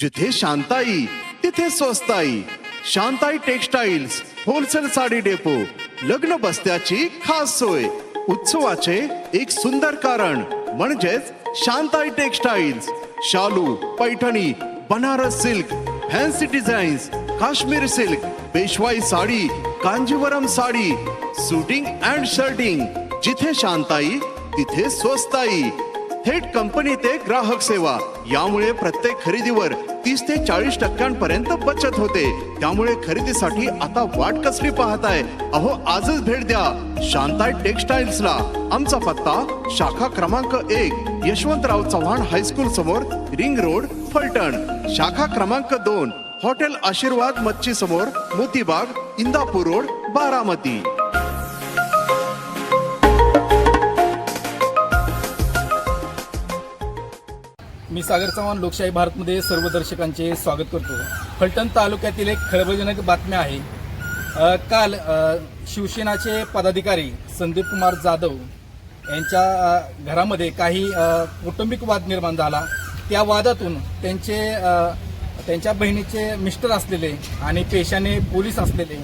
जिथे शांताई तिथे स्वस्ताई. Shantai textiles wholesale sari depot लग्न बस्त्याची खास सोय. उत्सवाचे एक सुंदर कारण म्हणजेच शांताई टेक्सटाईल्स शालू Paithani Banaras silk fancy designs Kashmir silk Peshwai sari Kanjivaram sari suiting and shirting. जिथे शांताई तिथे स्वस्ताई. थेट कंपनी ते ग्राहक सेवा. यामुळे प्रत्येक खरेदीवर तीस ते चाळीस टक्क्यांपर्यंत बचत होते. त्यामुळे खरेदीसाठी आता वाट कसली पाहताय? अहो आजच भेट द्या. शांताय टेक्सटाईल्सला. आमचा पत्ता शाखा क्रमांक एक यशवंतराव चव्हाण हायस्कूल समोर रिंग रोड फलटण. शाखा क्रमांक दोन हॉटेल आशीर्वाद मच्छी समोर मोतीबाग इंदापूर रोड बारामती. मी सागर चव्हाण लोकशाही भारतमध्ये सर्व दर्शकांचे स्वागत करतो. फलटण तालुक्यातील एक खळबळजनक बातमी आहे. अ, काल अ, शिवसेनाचे पदाधिकारी संदीप कुमार जाधव यांच्या अ, घरामध्ये काही अ, कौटुंबिक वाद निर्माण झाला. त्या वादातून त्यांचे अ, त्यांच्या बहिणीचे मिस्टर असलेले आणि पेशाने पोलीस असलेले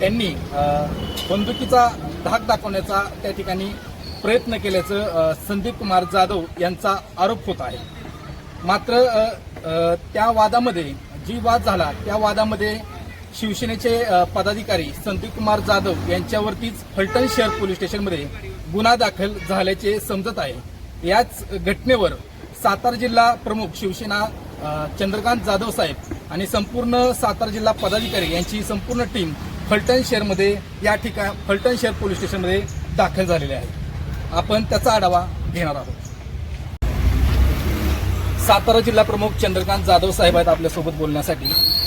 त्यांनी अ, बंदुकीचा धाक दाखवण्याचा त्या ठिकाणी प्रयत्न केल्याचं अ, संदीप कुमार जाधव यांचा आरोप होत आहे. मात्र त्या वादामध्ये जी वाद झाला त्या वादामध्ये शिवसेनेचे पदाधिकारी संदीप कुमार जाधव यांच्यावरतीच फलटण शहर पोलीस स्टेशनमध्ये गुन्हा दाखल झाल्याचे समजत आहे. याच घटनेवर सातारा जिल्हा प्रमुख शिवसेना चंद्रकांत जाधव साहेब आणि संपूर्ण सातारा जिल्हा पदाधिकारी यांची संपूर्ण टीम फलटण शहरमध्ये या ठिकाण फलटण शहर पोलीस स्टेशनमध्ये दाखल झालेले आहे. आपण त्याचा आढावा घेणार आहोत. सातारा जिल्हा प्रमुख चंद्रकांत जाधव साहेब आहेत आपल्यासोबत बोलण्यासाठी.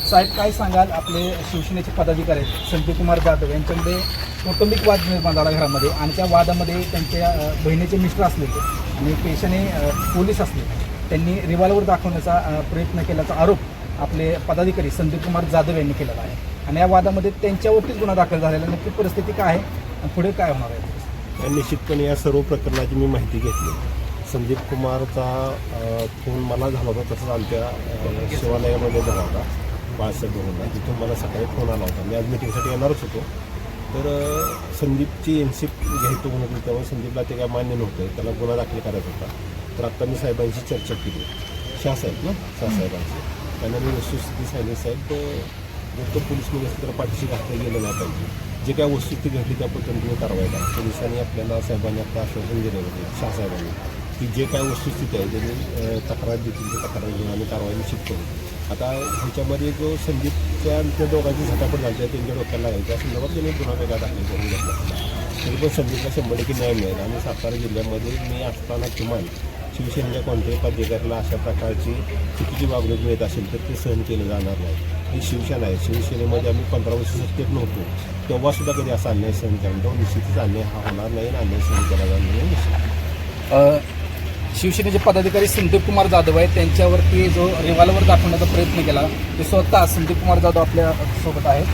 साहेब काय सांगाल आपले शिवसेनेचे पदाधिकारी आहेत संजय कुमार जाधव यांच्यामध्ये कौटुंबिक वाद निर्माण झाला घरामध्ये आणि त्या वादामध्ये त्यांच्या बहिणीचे मिस्टर असले आणि पेशाने पोलीस असले त्यांनी रिव्हॉल्वर दाखवण्याचा प्रयत्न केल्याचा आरोप आपले पदाधिकारी संदीपकुमार जाधव यांनी केलेला आहे. आणि या वादामध्ये त्यांच्यावरतीच गुन्हा दाखल झालेला नक्की परिस्थिती काय आहे पुढे काय होणार आहे? निश्चितपणे या सर्व प्रकरणाची मी माहिती घेतली. संदीप कुमारचा फोन मला झाला होता तसंच आमच्या शिवालयामध्ये झाला होता बाळासाहेब भवनला तिथून मला सकाळी फोन आला होता. मी आज मिटिंगसाठी येणारच होतो. तर संदीपची एनशिप घ्यायचो म्हणत होती त्यामुळे संदीपला ते काय मान्य नव्हतं. त्याला गुन्हा दाखल करायचा होता. तर आता मी साहेबांशी चर्चा केली. शाहसाहेब ना? शाहसाहेबांशी त्यांना मी वस्तुस्थिती सांगितली. साहेब जर तो पोलीसमध्ये असेल तर पाठीशी घातलं गेलं नाही पाहिजे. जे काय वस्तुस्थिती घडली त्या पद्धतीने कारवाई करा. पोलिसांनी आपल्याला साहेबांनी आता आश्वासन दिलं होतं. शाहसाहेबांनी की जे काय वस्तुस्थिती आहे त्यांनी तक्रार देतील ते तक्रार घेऊन आम्ही कारवाई निश्चित करू. आता ह्याच्यामध्ये जो संदीपच्या त्या दोघांची झटापट झाली आहे त्यांच्या डोक्याला लागेल त्या संदर्भात त्यांनी गुन्हा वेगळा दाखल करून घेतला. तरी पण संदीपला शंभर टक्के न्याय मिळेल. आणि सातारा जिल्ह्यामध्ये मी असताना किमान शिवसेनेच्या कोणत्याही पदाधिकाऱ्याला अशा प्रकारची चुकीची वागणूक मिळत असेल तर ते सहन केलं जाणार नाही. ही शिवसेना आहे. शिवसेनेमध्ये आम्ही पंधरा वर्ष सत्तेत नव्हतो. तेव्हासुद्धा कधी असा अन्याय सहन करणं नव्हता निश्चितच अन्याय हा होणार नाही आणि अन्याय सहन केला जाणार नाही. निश्चित शिवसेनेचे पदाधिकारी संदीप कुमार जाधव आहेत. त्यांच्यावरती जो रिव्हॉल्वर दाखवण्याचा प्रयत्न केला ते स्वतः संदीप कुमार जाधव आपल्यासोबत आहेत.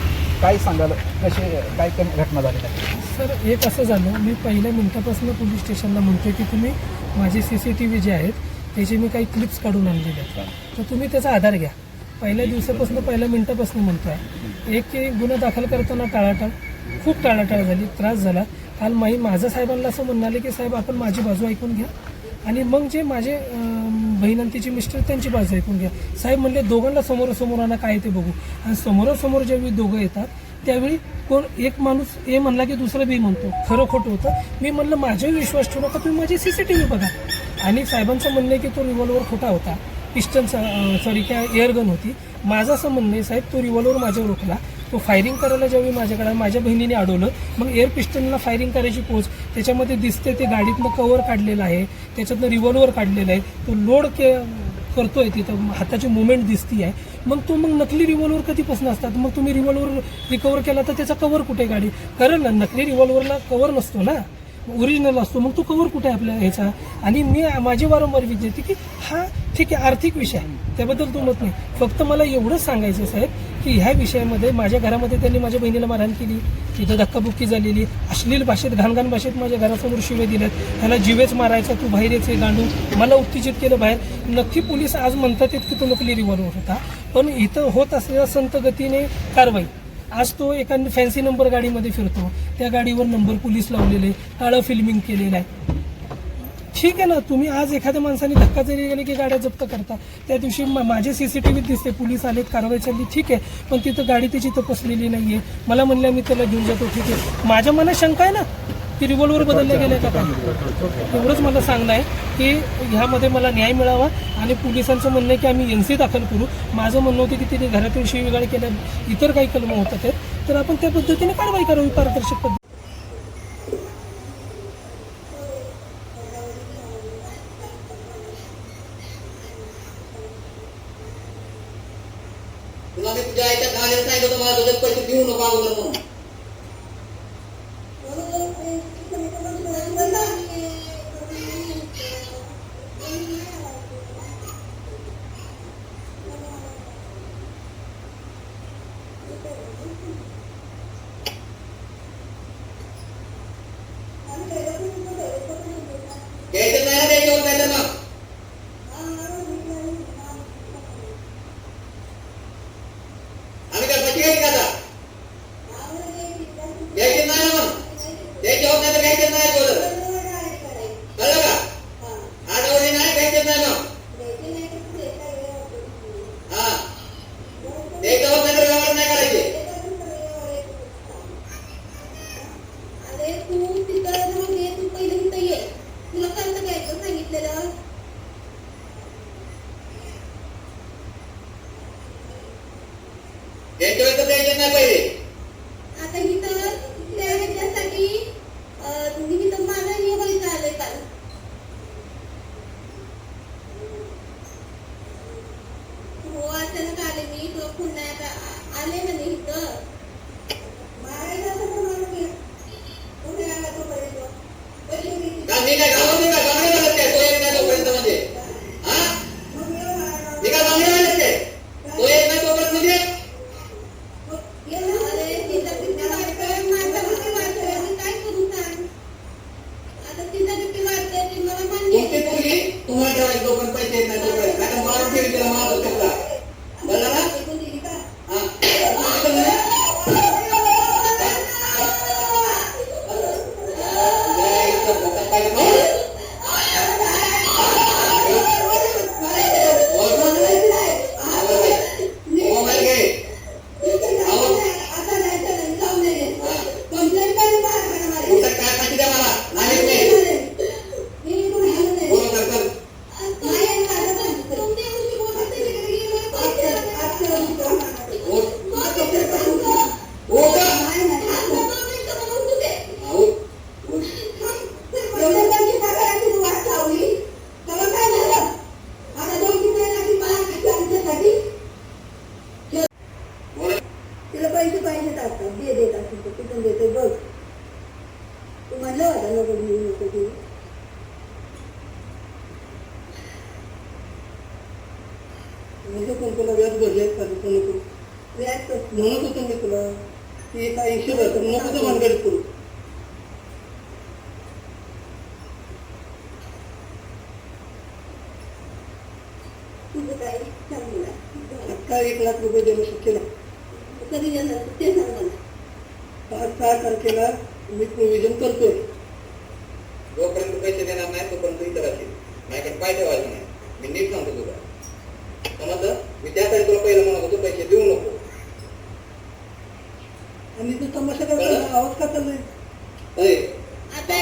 काय सांगाल? कसे काय घटना झाली आहेत? सर एक असं झालं मी पहिल्या मिनिटापासून पोलीस स्टेशनला म्हणतोय की तुम्ही माझे C C T V J आहेत त्याचे मी काही क्लिप्स काढून आणलेले आहेत. तर तुम्ही त्याचा आधार घ्या. पहिल्या दिवसापासून पहिल्या मिनिटापासून म्हणतोय. एक की गुन्हा दाखल करताना टाळाटाळ खूप टाळाटाळ झाली त्रास झाला. काल माई माझं साहेबांना असं म्हणाले की साहेब आपण माझी बाजू ऐकून घ्या. आणि मग जे माझे बहिणंतीचे मिस्टर त्यांची बाजू ऐकून घ्या. साहेब म्हणले दोघांना समोरासमोर आणा काय ते बघू. आणि समोरासमोर ज्यावेळी दोघं येतात त्यावेळी कोण एक माणूस ए म्हणला की दुसरा बी म्हणतो. खरं खोटं होतं. मी म्हणलं माझ्यावर विश्वास ठेवू नका तुम्ही माझी सी सी टी व्ही बघा. आणि साहेबांचं म्हणणं आहे की तो रिव्हॉल्वर खोटा होता. पिस्टन सॉरी काय एअरगन होती. माझं असं म्हणणं आहे साहेब तो रिव्हॉल्वर माझ्यावर रोखला तो फायरिंग करायला ज्यावेळी माझ्याकडे. माझ्या बहिणीने अडवलं. मग एअर पिस्टनला फायरिंग करायची पोच. त्याच्यामध्ये दिसते ते गाडीतनं कवर काढलेलं आहे. त्याच्यातनं रिव्हॉल्वर काढलेलं आहे. तो लोड के करतोय तिथं. हाताची मुवमेंट दिसती आहे मग तो मग नकली रिव्हॉल्वर कधीपासून असतात? मग तुम्ही रिव्हॉल्वर रिकवर केला तर त्याचा कवर कुठे गाडी कारण ना नकली रिव्हॉल्वरला कवर नसतो ना. ओरिजिनल असतो. मग तो कवर कुठे आहे आपल्या ह्याचा? आणि मी माझी वारंवार विचारते की हा ठीक आहे आर्थिक विषय आहे. त्याबद्दल तो मत नाही. फक्त मला एवढंच सांगायचं आहे, साहेब की ह्या विषयामध्ये माझ्या घरामध्ये त्यांनी माझ्या बहिणीला मारहाण केली तिथं धक्काबुक्की झालेली अश्लील भाषेत घाणघाण भाषेत माझ्या घरासमोर शिवे दिल्यात ह्याला जीवेच मारायचा तू बाहेर येते गांडू. मला उत्तेजित केलं बाहेर. नक्की पोलीस आज म्हणतात की तो नकली रिव्हॉल्वर होता. पण इथं होत असलेल्या संत गतीने कारवाई. आज तो एका फॅन्सी नंबर गाडीमध्ये फिरतो. त्या गाडीवर नंबर पोलीस लावलेले काळं फिल्मिंग केलेलं आहे. ठीक आहे ना तुम्ही आज एखाद्या माणसाने धक्का जरी गेले की गाड्या जप्त करता त्या दिवशी मा- माझे सीसीटीव्ही दिसते पोलीस आलेत कारवाई चालली ठीक आहे पण तिथं गाडी त्याची तपासलेली आहे मला म्हणलं मी त्याला घेऊन जातो ठीक आहे. माझ्या मनात शंका आहे ना की रिव्हॉल्वर बदलल्या गेल्या का काय? एवढंच मला सांगणं आहे की ह्यामध्ये मला न्याय मिळावा आणि पोलिसांचं म्हणणं आहे की आम्ही एन सी दाखल करू. माझं म्हणणं होतं की तिने घरातील शिवीगाळ केल्या इतर काही कलम होतात आहेत तर आपण त्या पद्धतीने कारवाई करावी पारदर्शक पद्धती तुला मी तुझ्या आईच्या गाण्यात सांगितलं होतं मला तुझ्यात पैसे देऊ नको अगोदर म्हणून द्यायचं नाही ना द्यायच्यावर काय तर मग आम्ही काय पैसे घ्यायचे का आता द्यायचे नाही ना मग द्यायचे होत नाही तर घ्यायचे नाही अगोदर कळलं का आठवडे नाही घ्यायचे नाही मग हा द्यायचं होत नाही तर व्यवहार नाही करायचे अरे तू तिथं जाऊन ये तू पहिले इथं ये तुला कसं घ्यायचं सांगितलेलं द्यायचे होत तर द्यायचे नाही म्हणजे पण तुला व्याज भरले का नको नको व्याज तर म्हणत होतो मी तुला. की काय ऐंशी भरतो नको तर भानगडीत करू. तुझं काय सांग मला आता एक लाख रुपये देणं शक्य नाही. कधी देणार? ते सांग मला. पाच सहा तारखेला मी प्रोव्हिजन करतोय. जोपर्यंत पैसे देणार नाही तोपर्यंत इथं राहतील माझ्याकडे पाय ठेवायचे नाही. मी नीट सांगतो तुला. समजलं मी त्यासाठी तुला पहिलं म्हणत होतो पैसे देऊ नको. आणि तू तमाशा करतो आवाज का चाललाय? आता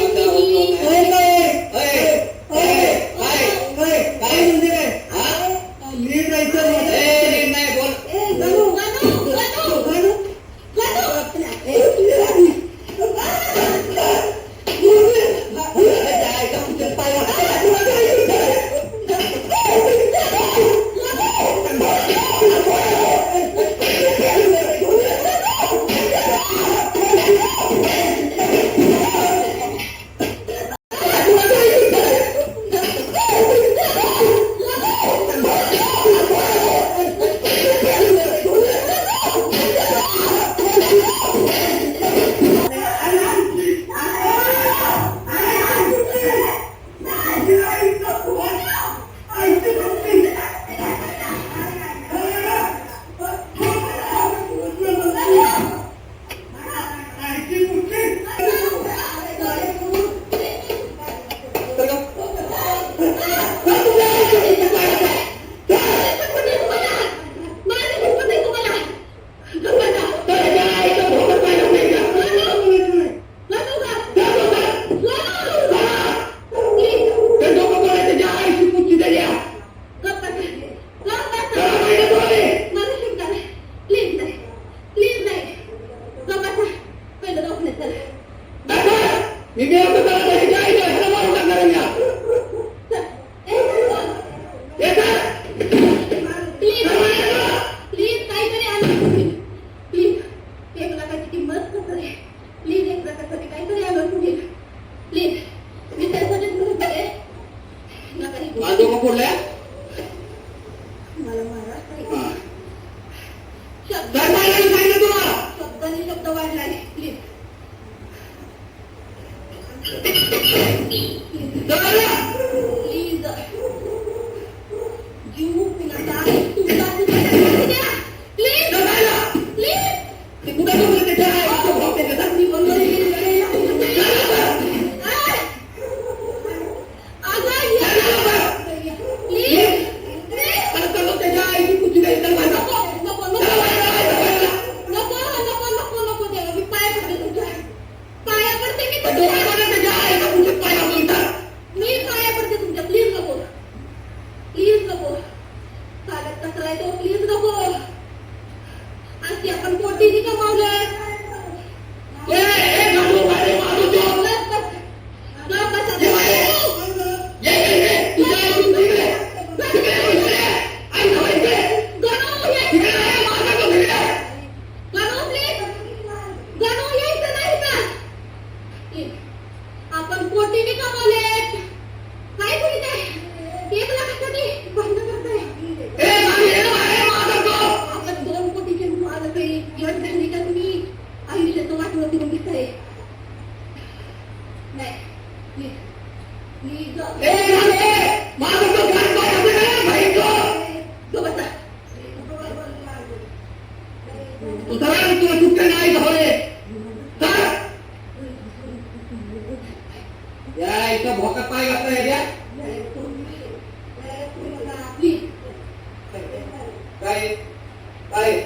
पाय घातला याच्या काय काय